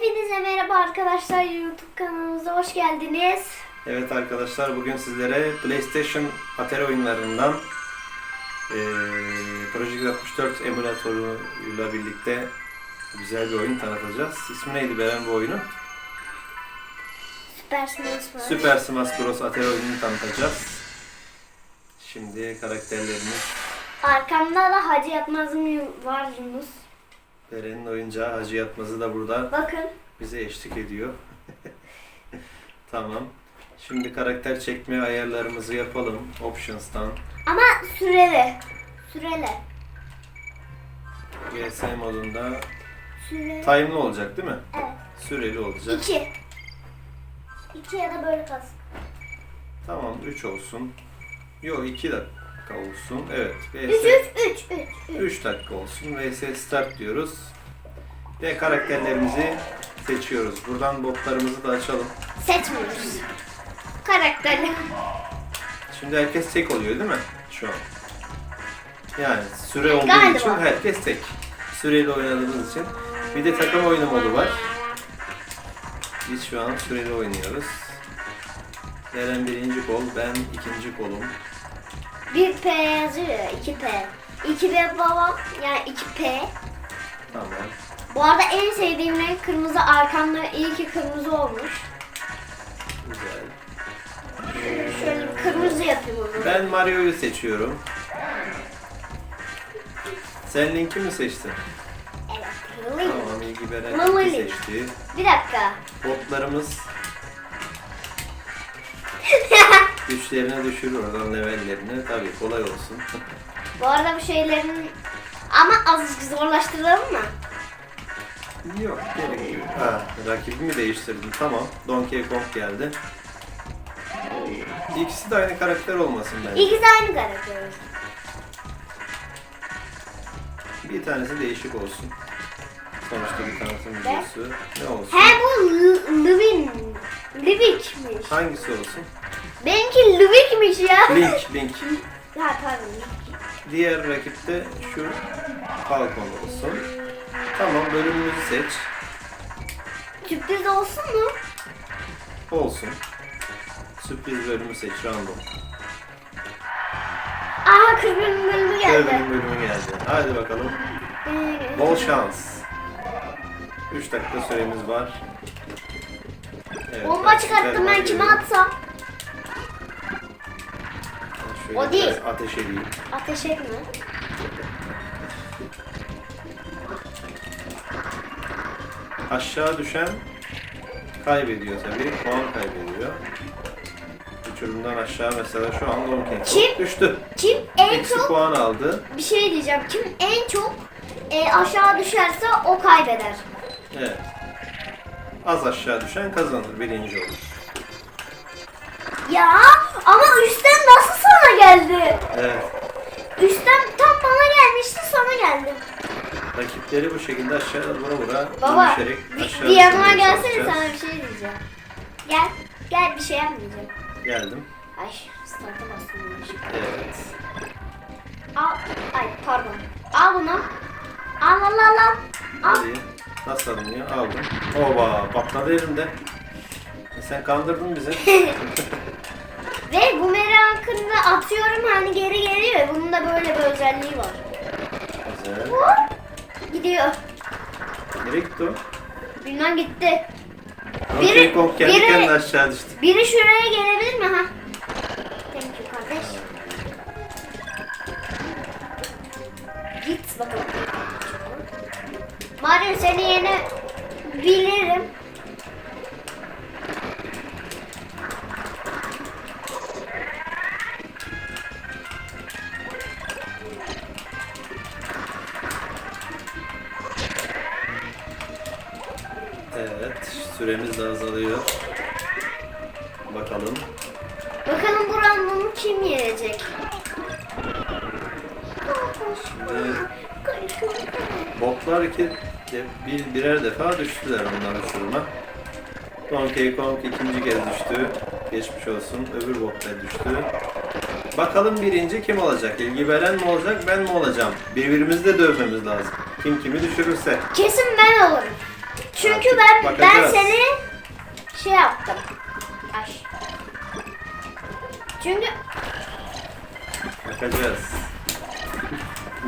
Hepinize merhaba arkadaşlar YouTube kanalımıza hoş geldiniz. Evet arkadaşlar bugün sizlere PlayStation Atari oyunlarından eee Project 64 emülatörüyle birlikte güzel bir oyun tanıtacağız. İsmi neydi Beren bu oyunun? Süper Smash Bros. Süper Smash Bros. Atari oyununu tanıtacağız. Şimdi karakterlerimiz Arkamda da Hacı Yatmaz'ım var Yunus. Beren'in oyuncağı Hacı Yatmaz'ı da burada Bakın. bize eşlik ediyor. tamam. Şimdi karakter çekme ayarlarımızı yapalım. Options'tan Ama süreli. Süreli. GS modunda Süreli. time'lı olacak değil mi? Evet. Süreli olacak. İki. İki ya da böyle kalsın. Tamam 3 olsun. Yok 2 dakika olsun. Evet. VS üç, üç, üç. üç. 3 dakika olsun. VS start diyoruz. Ve karakterlerimizi seçiyoruz. Buradan botlarımızı da açalım. Seçmiyoruz. Karakterli. Şimdi herkes tek oluyor değil mi? Şu an. Yani süre olduğu Galiba. için herkes tek. Süreli oynadığımız için. Bir de takım oyunu modu var. Biz şu an süreli oynuyoruz. Eren birinci kol, ben ikinci kolum. Bir P yazıyor ya. iki P. İki P babam. Yani iki P. Tamam. Bu arada en sevdiğim renk kırmızı. Arkamda iyi ki kırmızı olmuş. Güzel. Şöyle bir kırmızı yapayım onu. Ben Mario'yu seçiyorum. Sen Link'i mi seçtin? Evet. Link. Tamam, İlgi Mama Link'i Link. seçti. Bir dakika. Botlarımız güçlerini düşürür oradan levellerini. Tabii kolay olsun. Bu arada bu şeylerin ama azıcık zorlaştıralım mı? Yok gerek yok. Ha, rakibimi değiştirdim. Tamam. Donkey Kong geldi. İkisi de aynı karakter olmasın bence. İkisi aynı karakter. Bir tanesi değişik olsun. Sonuçta bir tanıtım videosu. Ne olsun? He bu L- Lvin. Livik'miş. Hangisi olsun? Benimki Livik'miş ya. Link, Link. Pardon. Link. Diğer rakipte şu Falcon olsun. Tamam bölümümüzü seç. Sürpriz olsun mu? Olsun. Sürpriz bölümü seç random. Aha kırmızı bölümü geldi. Bölüm bölümü geldi. Hadi bakalım. Ee, Bol şans. 3 dakika süremiz var. Evet, Bomba çıkarttım ben kime atsam? Şöyle O değil. Ateş edeyim. Ateş etme. Aşağı düşen kaybediyor tabii. Puan kaybediyor. Uçurumdan aşağı mesela şu an Donkey Kong Kim? düştü. Kim en Eksi çok puan aldı. bir şey diyeceğim. Kim en çok e, aşağı düşerse o kaybeder. Evet. Az aşağı düşen kazanır. Birinci olur. Ya ama üstten nasıl sana geldi? Evet. Üstten tam bana gelmişti sana geldi. Rakipleri bu şekilde aşağı vura vura Baba düşerek bir, aşağı bir yanıma gelsene çalışacağız. sana bir şey diyeceğim. Gel. Gel bir şey yapmayacağım. Geldim. Ay start'a bastım. Evet. Al. Ay pardon. Al bunu. Al al al al. Al. Hadi. Nasıl alınıyor? Aldım. Oba patladı elimde. E sen kandırdın bizi. Ve bu merakını atıyorum hani geri geliyor. Bunun da böyle bir özelliği var. Güzel. Hop, Gidiyor. Nereye gitti o? Bilmem gitti. Biri- Kong kendi biri- kendine aşağı düştü. Biri şuraya gelebilir mi ha? Thank you kardeş. Git bakalım. Mario seni yeni defa düştüler onlar uçuruma. Donkey Kong ikinci kez düştü. Geçmiş olsun. Öbür bot da düştü. Bakalım birinci kim olacak? İlgi veren mi olacak, ben mi olacağım? Birbirimizi de dövmemiz lazım. Kim kimi düşürürse. Kesin ben olurum. Çünkü Artık ben ben bakacağız. seni şey yaptım. Ay. Çünkü Bakacağız.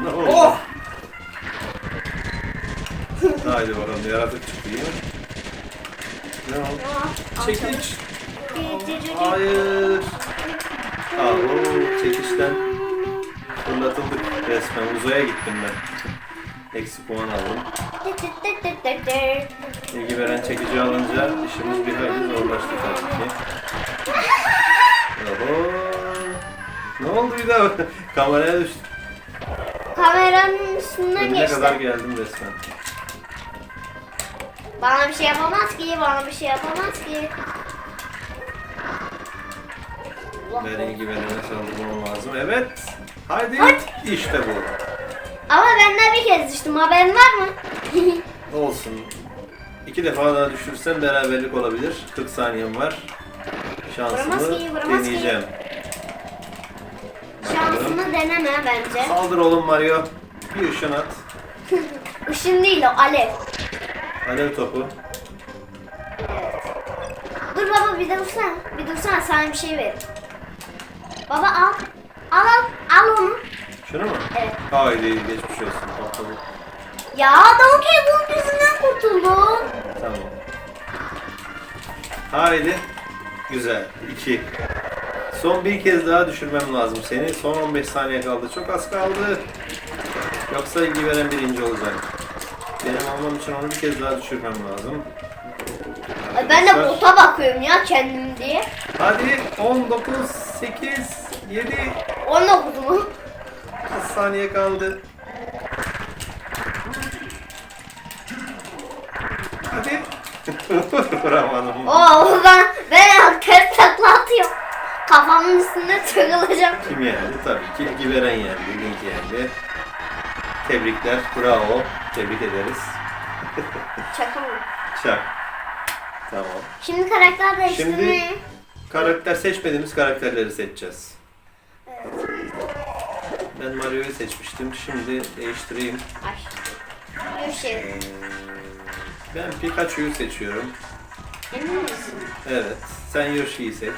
ne oldu? Oh! Haydi bakalım yaratık çıktı yine. Ne oldu? Çekiç. Hayır. Aa, çekişten fırlatıldık resmen. Uzaya gittim ben. Eksi puan aldım. İlgi veren çekici alınca işimiz bir hayli zorlaştı tabii ki. Oho. Ne oldu bir daha? Kameraya düştüm. Kameranın üstünden Önüne kadar geçti. geldim resmen. Bana bir şey yapamaz ki, bana bir şey yapamaz ki. Allah Ben korusun. ilgi verene saldırmam lazım. Evet. Haydi. Hadi. İşte bu. Ama benden bir kez düştüm, haberin var mı? Olsun. İki defa daha düşürsem beraberlik olabilir. 40 saniyem var. Şansımı ki, ki. deneyeceğim. Bakalım. Şansını deneme bence. Saldır oğlum Mario. Bir ışın at. Işın değil o, alev. Alev topu. Dur baba bir dursana. Bir dursana sana bir şey ver. Baba al. Al al. Al onu. Şunu mu? Evet. Haydi geçmiş olsun. Patladı. Ya Donkey Kong yüzünden kurtuldum. Tamam. Haydi. Güzel. 2. Son bir kez daha düşürmem lazım seni. Son 15 saniye kaldı. Çok az kaldı. Yoksa ilgi veren birinci olacak. Benim almam için onu bir kez daha düşürmem lazım. Ay, Ben de Arkadaşlar, bota bakıyorum ya kendim diye. Hadi 19, 8, 7, 19 mu? az saniye kaldı. Hadi. Vuramadım. Oo ben ben ters takla atıyorum. Kafamın üstünde takılacağım. Kim yendi? Tabii ki ilgi veren yendi. Link yendi. Tebrikler. Bravo. Tebrik ederiz. Şaka mı? Çak. Tamam. Şimdi karakter değiştirmeye. Şimdi- Karakter seçmediğimiz karakterleri seçeceğiz. Ben Mario'yu seçmiştim. Şimdi değiştireyim. Ay. Bir şey. Ben Pikachu'yu seçiyorum. Emin misin? Evet. Sen Yoshi'yi seç.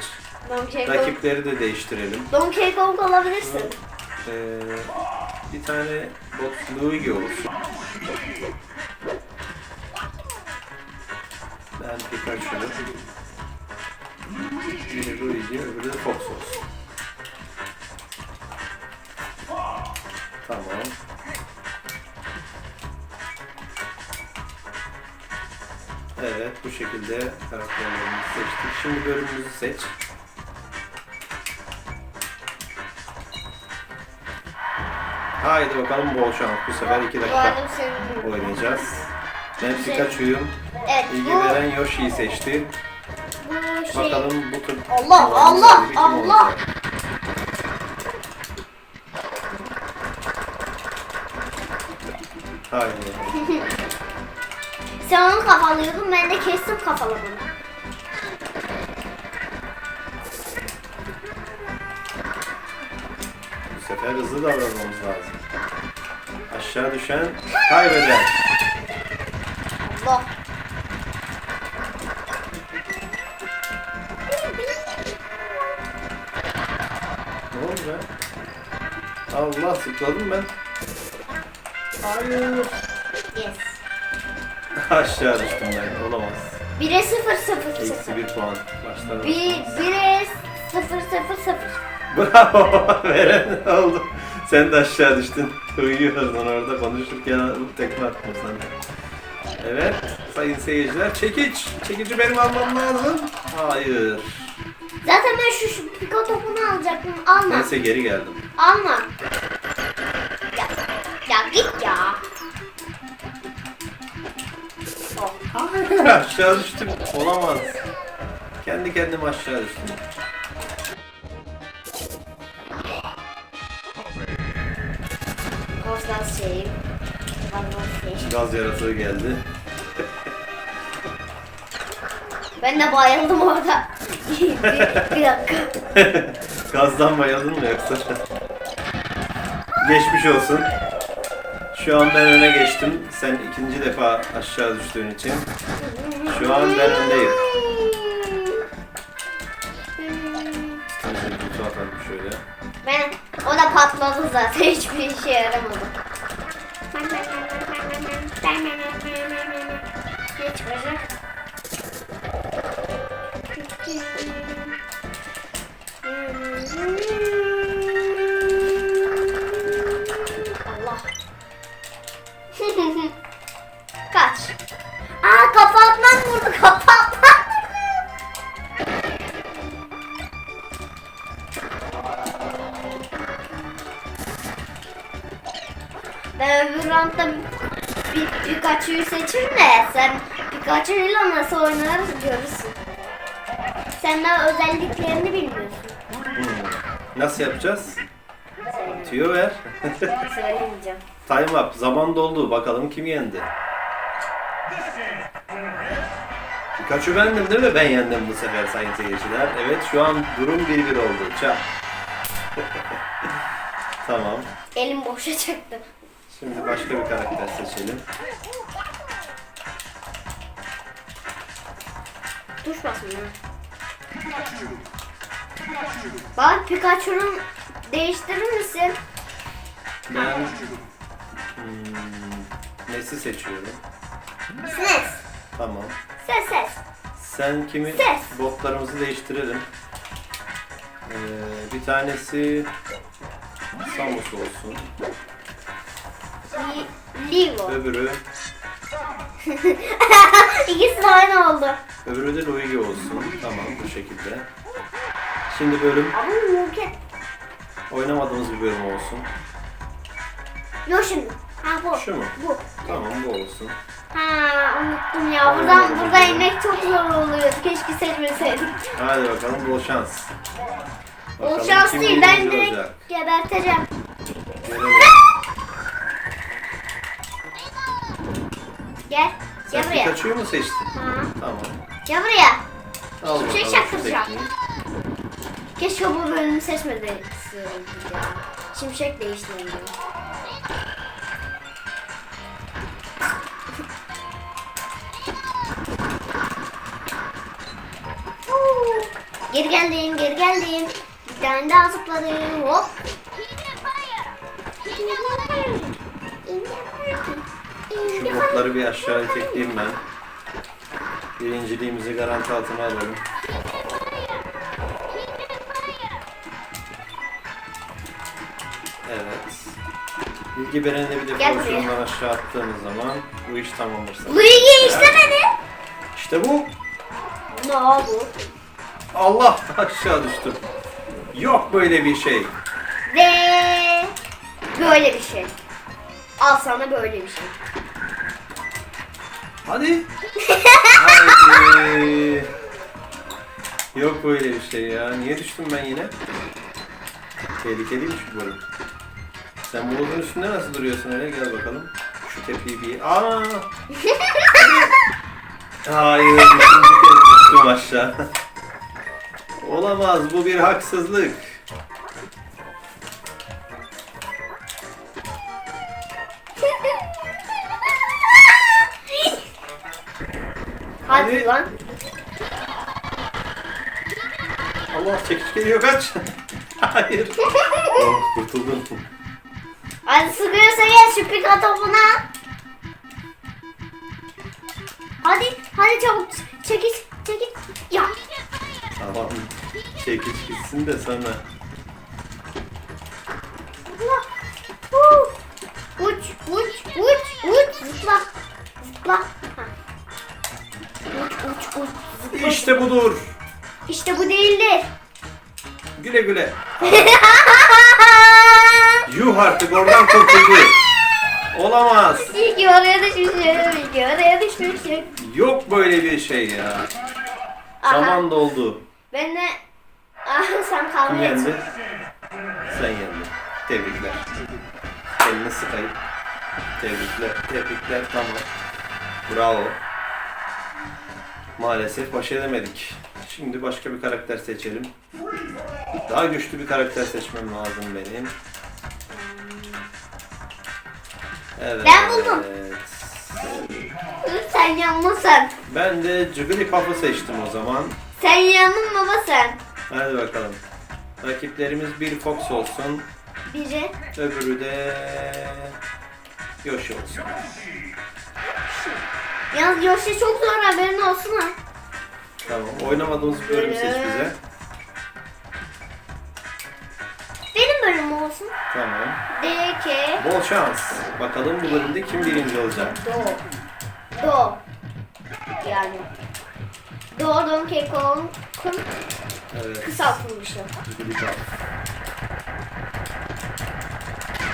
Donkey Kong. Rakipleri de değiştirelim. Donkey Kong olabilirsin. Ee, bir tane bot Luigi olsun. Ben Pikachu. Biri Luigi, öbürü de Fox olsun. Tamam. Evet, bu şekilde karakterlerimizi seçtik. Şimdi bölümümüzü seç. Haydi bakalım bol şans. Bu sefer 2 Bu dakika senin. oynayacağız. Ben Pikachu'yum. Evet İlgi bu, veren Yoshi'yi seçti. bu şey. Bakalım bu tur Allah, Allah, Allah. Haydi bakalım. Sen onu kafalıyordun ben de kestim kafaladım. Sefer hızlı davranmamız lazım. Aşağı düşen kaybeder. Allah. Ne oldu be? Allah zıpladım ben. Hayır. Yes. Aşağı düştüm ben. Olamaz. 1'e 0 0 Eksi 0. bir puan. Başlar 1 1'e 0 0 0. Bravo. Veren oldu. Sen de aşağı düştün. Uyuyordun orada konuşurken tekme attım sana. Evet sayın seyirciler çekiç. Çekici benim almam lazım. Hayır. Zaten ben şu, şu piko topunu alacaktım. Alma. Neyse geri geldim. Alma. Ya, ya git ya. Hayır aşağı düştüm. Olamaz. Kendi kendime aşağı düştüm. Ghost'tan şeyim. Şey. Gaz yaratığı geldi. Ben de bayıldım orada. bir, bir dakika. Gazdan bayıldın mı yoksa? Geçmiş olsun. Şu an ben öne geçtim. Sen ikinci defa aşağı düştüğün için. Şu an ben öndeyim. Şöyle. Ben o da patladı zaten hiçbir işe yaramadı. Bir Pikachu'yu seçeyim de sen Pikachu'yla nasıl oynarız görürsün. Sen daha özelliklerini bilmiyorsun. Hmm. Nasıl yapacağız? Söyle- Tüyo ver. Söylemeyeceğim. Time up. Zaman doldu. Bakalım kim yendi? Pikachu bendim değil mi? Ben yendim bu sefer sayın seyirciler. Evet şu an durum 1-1 oldu. Çak. tamam. Elim boşa çıktı. Şimdi başka bir karakter seçelim. Tuş basmıyor. Bak Pikachu'nun değiştirir misin? Ben hmm, Nes'i seçiyorum. Ses. Tamam. Ses ses. Sen kimi? Ses. Botlarımızı değiştirelim. Ee, bir tanesi Samus olsun. Li- Livo. Öbürü İkisi de aynı oldu. öbürü de Luigi olsun. Tamam bu şekilde. Şimdi bölüm Ama mümkün. oynamadığımız bir bölüm olsun. Yok şimdi. Ha bu. Şu mu? Bu. Tamam bu olsun. Ha unuttum ya. Buradan burada inmek çok zor oluyor. Keşke seçmeseydik. Hadi bakalım bol şans. Bakalım şans kim değil. Ben birinci direkt olacak. geberteceğim. Görelim. Buraya. Pikachu'yu mu seçtin? Ha. Tamım. Gel buraya. Al Hiçbir şey tekniği. Keşke bu bölümü seçmeseydik ya. Şimşek değiştireyim. Huu. Geri geldim, geri geldim. Bir tane daha zıpladım. Hop. Şu botları bir aşağı itekleyeyim ben. Birinciliğimizi garanti altına alalım. Evet. Bilgi berenini bir de Gel pozisyondan aşağı attığımız zaman bu iş tamamdır. sanırım. Luigi işlemedi. İşte bu. Ne oldu? Allah aşağı düştüm. Yok böyle bir şey. Ve böyle bir şey. Al sana böyle bir şey. Hadi. Haydi. Yok böyle bir şey ya. Niye düştüm ben yine? Tehlikeliymiş bu bölüm. Sen bulutun üstünde nasıl duruyorsun öyle? Gel bakalım. Şu tepeyi bir... Aa! Hayır, düştüm aşağı. Olamaz, bu bir haksızlık. Hadi lan. Allah çekiç geliyor kaç. Hayır. oh, kurtuldum. Hadi sıkıyorsa gel şu pika topuna. Hadi, hadi çabuk çekiç, çekiç. Ya. Tamam. Çekiç gitsin de sonra. İşte budur. İşte bu değildir. Güle güle. Yuh artık oradan kurtuldu. Olamaz. İyi ki oraya düşmüşüm, iyi ki oraya düşmüşüm. Yok böyle bir şey ya. Aha. Zaman doldu. Ben de... Ah, sen Kim kavga yendi? Sen yendin. Tebrikler. Elini sıkayım. Tebrikler. Tebrikler. Tamam. Bravo. Maalesef baş edemedik. Şimdi başka bir karakter seçelim. Daha güçlü bir karakter seçmem lazım benim. Evet. Ben buldum. Sen yanmasın. Ben de Jigglypuff'u seçtim o zaman. Sen yandın baba sen. Hadi bakalım. Rakiplerimiz bir Fox olsun. Biri. Öbürü de Yoshi olsun. Yalnız Yoshi çok zor haberin olsun ha. Tamam. Oynamadığımız bir bölüm seç bize. Benim bölümüm olsun. Tamam. DK Bol şans. Bakalım bu bölümde kim birinci olacak? Do. Do. Yani. Do Donkey Kong'un Evet. kısaltılmışı. Jigglypuff.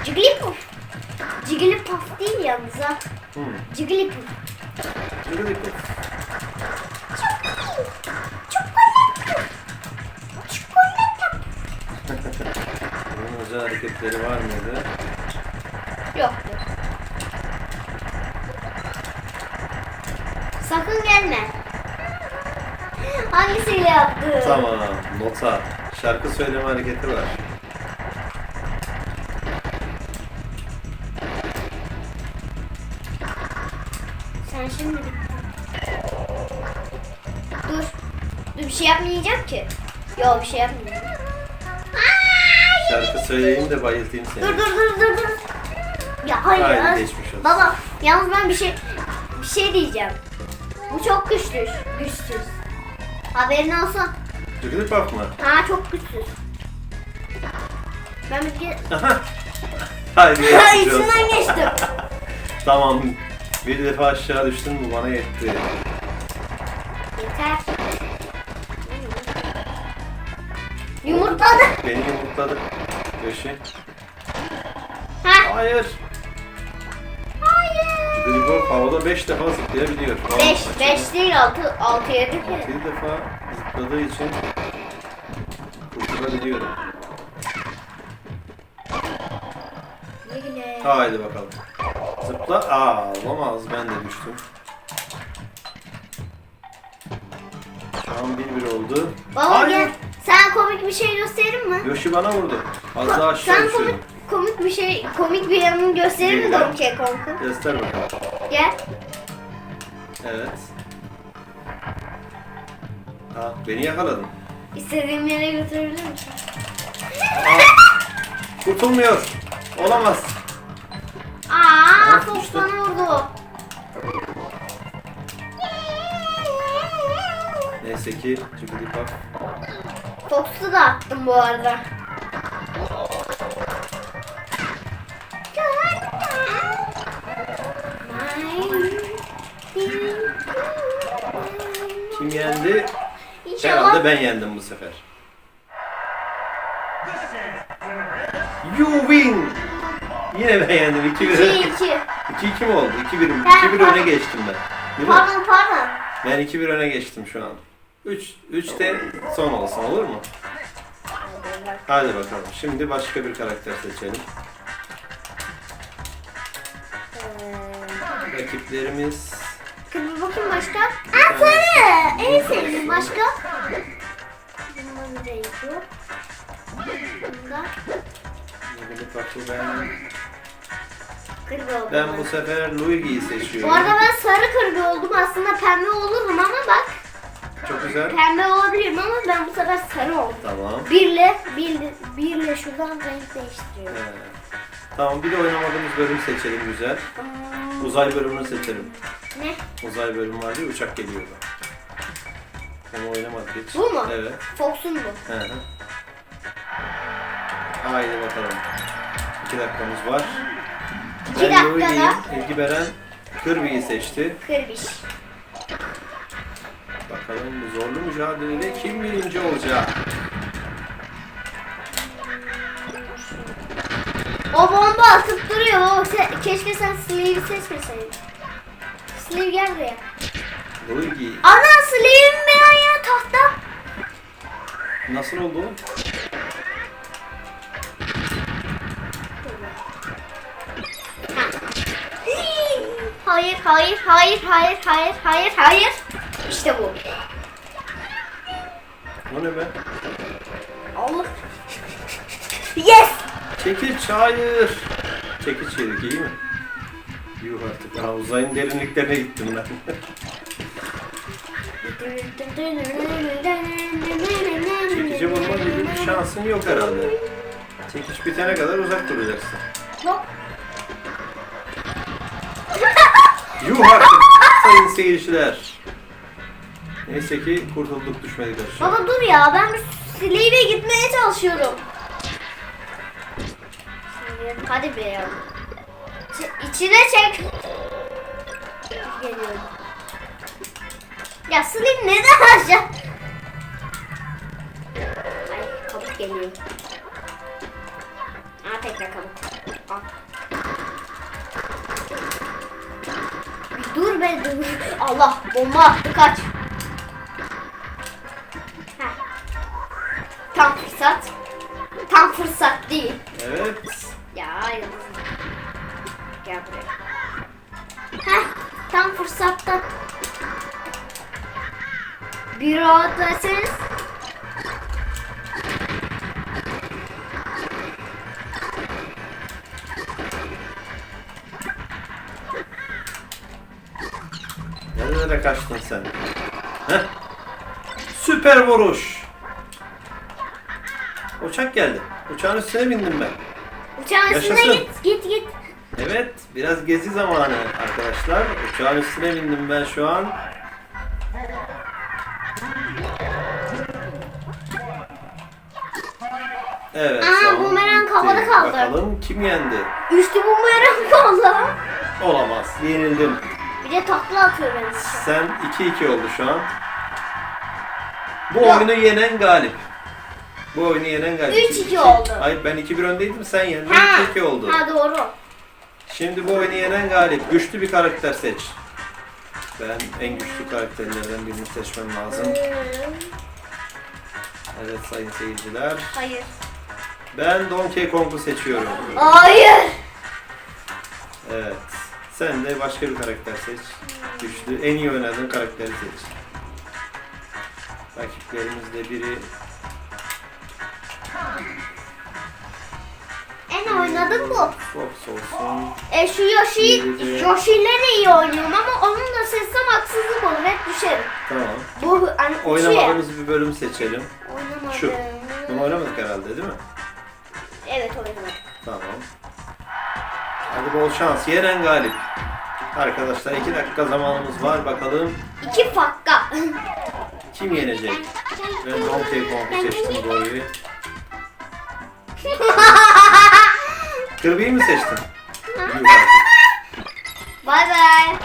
Jigglypuff. Jigglypuff değil yalnız ha. Hmm. Jigglypuff. Jigglypuff. Bunun özel hareketleri var mıydı? Yok. Sakın gelme. Hangisiyle yaptı? Tamam. Nota. Şarkı söyleme hareketi var. Yok bir şey. Ay! Şarkı söyleyeyim de bayıltayım seni. Dur dur dur dur dur. Ya hayır. Haydi geçmiş olsun. Baba yalnız ben bir şey bir şey diyeceğim. Bu çok güçlü. Güçsüz. Haberin olsun. Jigglypuff mı? Ha çok güçsüz. Ben bir. Aha. Haydi Ha, geçmiş olsun. içinden geçtim. Tamam. Bir defa aşağı düştün bu bana yetti. Yeter. Yumurtladı. Beni yumurtladı. Yoshi. Ha. Hayır. Hayır. Jigglypuff havada 5 defa zıplayabiliyor. 5, 5 değil 6, 6 7 kere. Bir defa zıpladığı için kurtulabiliyorum. Haydi bakalım. Zıpla. Aa olamaz ben de düştüm. Şu an 1-1 oldu. Baba Hayır. gel. Sen komik bir şey gösterir mi? Yoshi bana vurdu. Az daha aşağı Sen komik, düşüyorum. komik bir şey, komik bir yanını gösterir mi Bilmem. Donkey Kong'un? Göster bakalım. Gel. Evet. Ha, beni yakaladın. İstediğim yere götürebilir misin? Aa, kurtulmuyor. Olamaz. Aa, Fox bana vurdu. Neyse ki Jigglypuff. Fox'u da attım bu arada. Kim yendi? Herhalde ben yendim bu sefer. You win! Yine ben yendim. 2-1. 2 2. 2-2 mi oldu? 2-1 Ha, 2-1 pardon. öne geçtim ben. Değil mi? Pardon pardon. Ben 2-1 öne geçtim şu an. 3 3 de son olsun olur mu? Hadi bakalım. Şimdi başka bir karakter seçelim. Rakiplerimiz Kız bakayım başka. Aa sarı. En sevdiğim başka. Bir renk yok. Bunda ben oldu. ben bu sefer Luigi'yi seçiyorum. Bu arada ben sarı kırgı oldum. Aslında pembe olurum ama bak. Güzel. Pembe olabilirim ama ben bu sefer sarı oldum. Tamam. Birle, birle, birle şuradan renk değiştiriyorum. Ee, tamam bir de oynamadığımız bölüm seçelim güzel. Hmm, Uzay bölümünü seçelim. ne? Uzay bölümü var diye uçak geliyordu. Onu oynamadık hiç. Bu mu? Evet. Fox'un bu. Hı hı. Haydi bakalım. İki dakikamız var. İki Ben dakikada. Luigi'yi, İlgi Beren Kirby'yi seçti. Kırbiş. Bakalım bu zorlu mücadelede kim birinci olacak? O bomba atıp duruyor. O se- keşke sen Slave'i seçmeseydin. Slave gel buraya. Luigi Ana Slave'im ben ya tahta. nasıl oldu? Hayır, hayır, hayır, hayır, hayır, hayır, hayır. İşte bu. O ne be? Allah. Yes. Çekiç hayır. Çekiç yedik iyi mi? Yuh artık. Ha, uzayın derinliklerine gittim ben. Çekici bulma gibi bir şansın yok herhalde. Çekiş bitene kadar uzak duracaksın. Hop. Yuh artık sayın seyirciler. Neyse ki kurtulduk düşmedik aşağı. Baba dur ya ben bir sileğiyle gitmeye çalışıyorum. Hadi be ya. Ç- İçine çek. Geliyorum. Ya Slim neden aşağı? Ay kabuk geliyor. Aa tekrar kabuk. Bir dur be dur. Allah bomba kaç. Fırsat değil. Evet. Ya yıldız. Gel buraya. Heh, tam fırsatta. Bir rahatlasınız. Nerelere kaçtın sen? Heh. Süper vuruş. Uçak geldi. Uçağın üstüne bindim ben. Uçağın üstüne Yaşasın. git, git, git. Evet, biraz gezi zamanı arkadaşlar. Uçağın üstüne bindim ben şu an. Evet. Aa, zaman bumerang bitti. havada kaldı. Bakalım kim yendi? Üçlü bumerang kaldı. Olamaz. Yenildim. Bir de takla atıyor beni. Sen 2-2 oldu şu an. Bu Yok. oyunu yenen galip. Bu oyunu yenen galip. 3-2 İki- oldu. Hayır ben 2-1 öndeydim sen yendin Ha, 2-2 oldu. Ha doğru. Şimdi bu oyunu yenen galip. Güçlü bir karakter seç. Ben en güçlü karakterlerden birini seçmem lazım. Evet sayın seyirciler. Hayır. Ben Donkey Kong'u seçiyorum. Hayır. Evet. Sen de başka bir karakter seç. Güçlü, en iyi oynadığın karakteri seç. Rakiplerimizde biri En oynadım bu. Fox olsun. E şu Yoshi, Biri de- Yoshi ile de iyi oynuyorum ama onun da seçsem haksızlık olur. Hep düşerim. Tamam. Bu hani. Oynamadığımız bir bölüm seçelim. Oynamadım. Şu. Bunu oynamadık herhalde değil mi? Evet oynamadım. Tamam. Hadi bol şans. Yenen galip. Arkadaşlar iki dakika zamanımız var. Bakalım İki fakka. kim yenecek? Ben Donkey Kong'u seçtim Go'yu. Kirby'yi mi seçtin? Bay bay.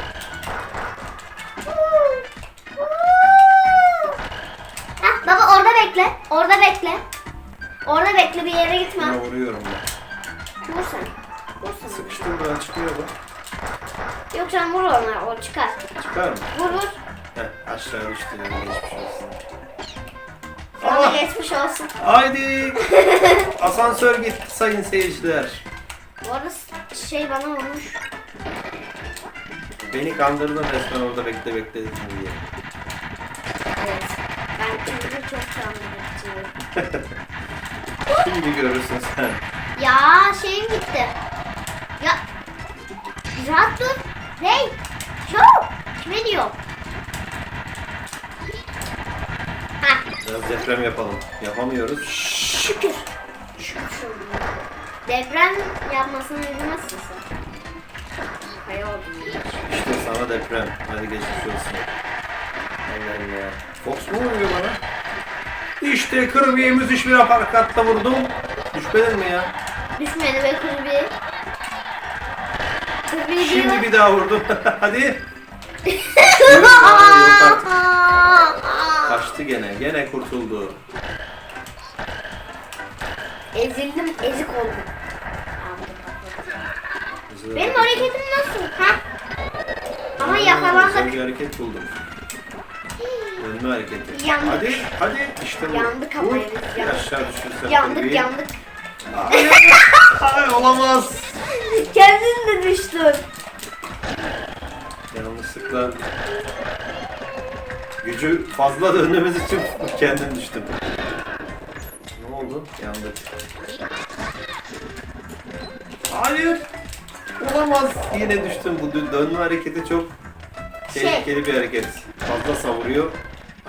Hah, baba orada bekle. Orada bekle. Orada bekle bir yere gitme. Buna vuruyorum ben. Vur sen. Vur sen. Sıkıştım buradan çıkıyor bu. Yok sen vur ona. O çıkar. Çıkar mı? Vur vur. Heh, aşağı düştü. yani, Geçmiş olsun. Sana Ah! geçmiş olsun. Haydi. Asansör gitti sayın seyirciler. Bu arada şey bana olmuş. Beni kandırdın resmen orada bekle bekle dedim diye. Evet. Ben çünkü çok sandım. Şimdi görürsün sen. Ya şeyim gitti. Ya. Rahat dur. Hey. Şu. Kime diyor? Biraz deprem yapalım. Yapamıyoruz. Şükür. Şükür. Deprem yapmasını bilmezsin sen. Kaya oldum. İşte sana deprem. Hadi geçmiş olsun. Allah Allah. Fox mu vuruyor bana? İşte Kirby'ye müthiş bir aparkatta vurdum. Düşmedin mi ya? Düşmedi be. Kirby Şimdi diyor. bir daha vurdum. Hadi. Yok ya, yok artık. Kaçtı gene. Gene kurtuldu. Ezildim, ezik oldum. Güzel Benim hareket. hareketim nasıl? Ha? Ama yakalandık. Güzel bir hareket buldum. Dönme hareketi. Yandık. Hadi, hadi. İşte bu. Yandık ama Vur. evet, yandık. Aşağı düşürsen Yandık yandık. Ay, ay, olamaz. Kendin de düştün. Yanlışlıkla gücü fazla döndüğümüz için kendim düştüm. Ne oldu? Yandık. Hayır. Olamaz. Yine düştüm. Bu dö- dönme hareketi çok Şey. tehlikeli bir hareket. Fazla savuruyor.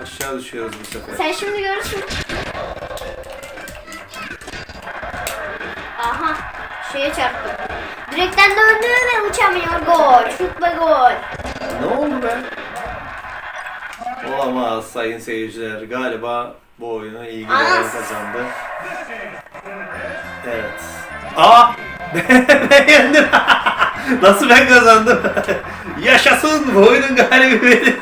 Aşağı düşüyoruz bu sefer. Sen şimdi görürsün. Aha. Şeye çarptım. Direkten döndü ve uçamıyor. Gol. Şut ve gol. Ne oldu be? Olamaz sayın seyirciler. Galiba bu oyunu ilgili olan kazandı. Evet. Aa! ben yendim. Nasıl ben kazandım? Yaşasın bu oyunun galibi benim.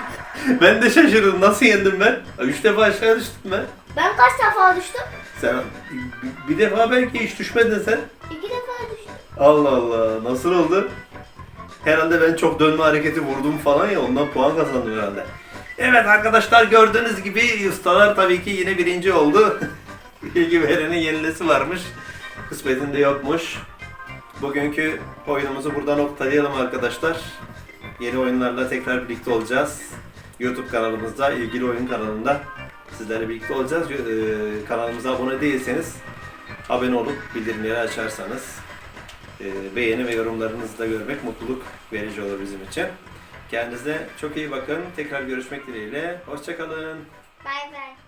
Ben de şaşırdım. Nasıl yendim ben? Üç defa aşağı düştüm ben. Ben kaç defa düştüm? Sen bir defa belki hiç düşmedin sen. İki defa düştüm. Allah Allah. Nasıl oldu? Herhalde ben çok dönme hareketi vurdum falan ya ondan puan kazandım herhalde. Evet arkadaşlar gördüğünüz gibi ustalar tabii ki yine birinci oldu. Bilgi verenin yenilesi varmış. Kısmetinde yokmuş. Bugünkü oyunumuzu burada noktalayalım arkadaşlar. Yeni oyunlarla tekrar birlikte olacağız. YouTube kanalımızda, ilgili oyun kanalında sizlerle birlikte olacağız. Ee, kanalımıza abone değilseniz abone olup bildirimleri açarsanız e, beğeni ve yorumlarınızı da görmek mutluluk verici olur bizim için. Kendinize çok iyi bakın. Tekrar görüşmek dileğiyle. Hoşçakalın. Bay bay.